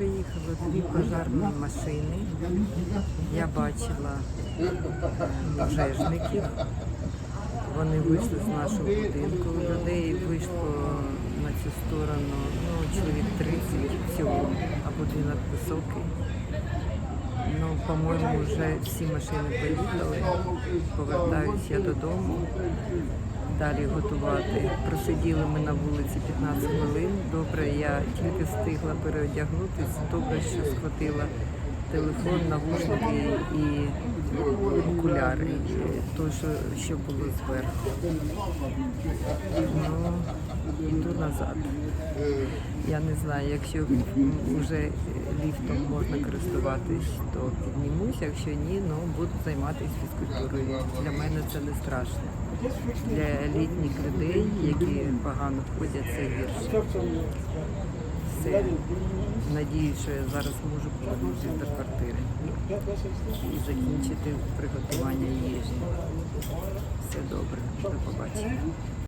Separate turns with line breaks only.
приїхало дві пожарні машини. Я бачила пожежників. Вони вийшли з нашого будинку. Людей вийшло на цю сторону ну, чоловік 30 всього, а будинок високий. Ну, по-моєму, вже всі машини поїхали. Повертаюсь я додому. Далі готувати. Просиділи ми на вулиці 15 хвилин. Добре, я тільки встигла переодягнутися. Добре, що схватила телефон, навушники і окуляри, то, що, було зверху. Ну, назад. Я не знаю, якщо вже ліфтом можна користуватись, то піднімусь, якщо ні, ну буду займатися фізкультурою. Для мене це не страшно. Для літніх людей, які погано ходять, це гірше. Все. Надіюсь, що я зараз можу повернутися до квартири і закінчити приготування їжі. Все добре, до побачення.